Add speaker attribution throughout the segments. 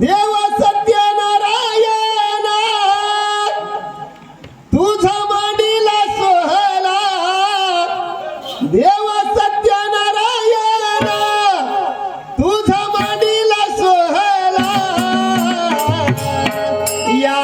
Speaker 1: देव सत्य नारायण तुझ मांडील सोहला देव सत्य नारायण तुझ मांडीला सोहला या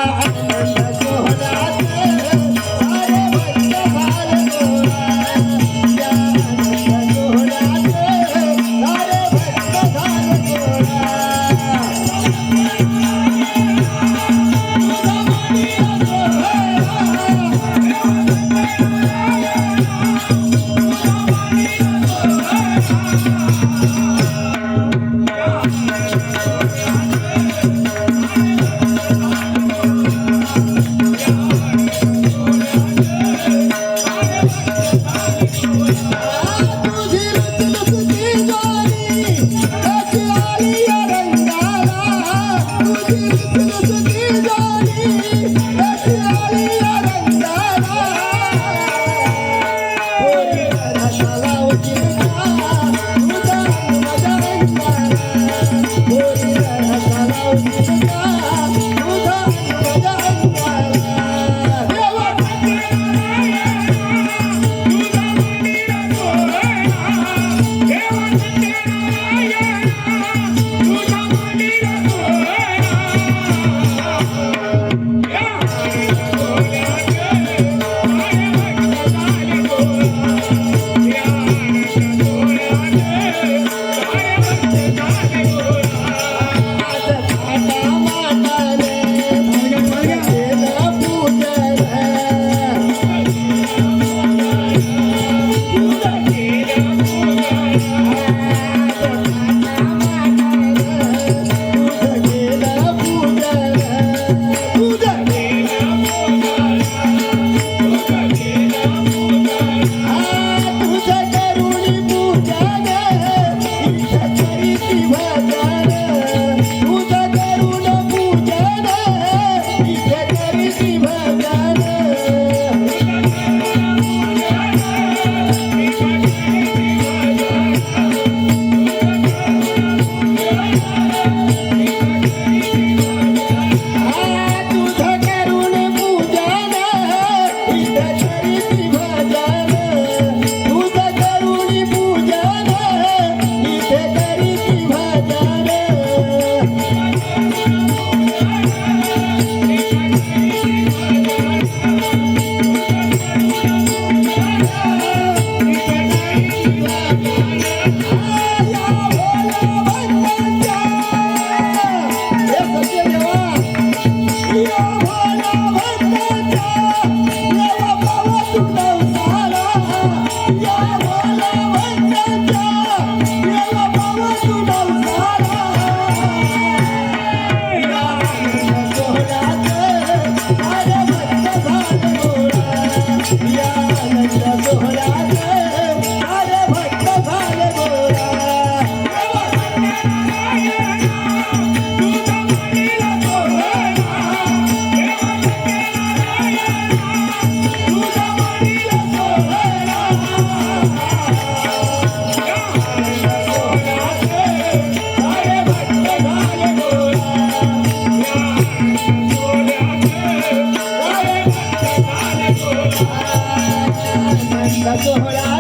Speaker 1: आनंद सोहळा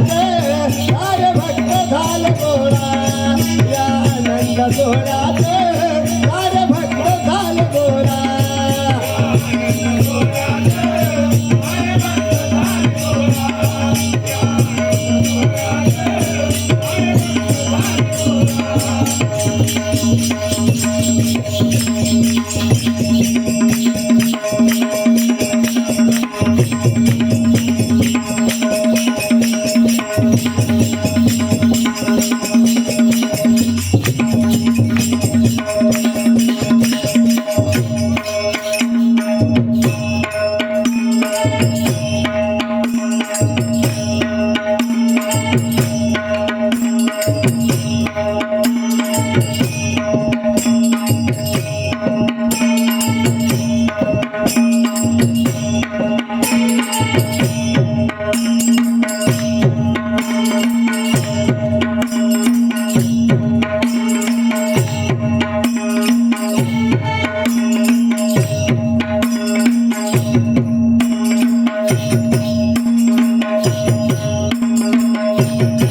Speaker 1: सार भक्त झाल गोळा या आनंद सोहळा thank you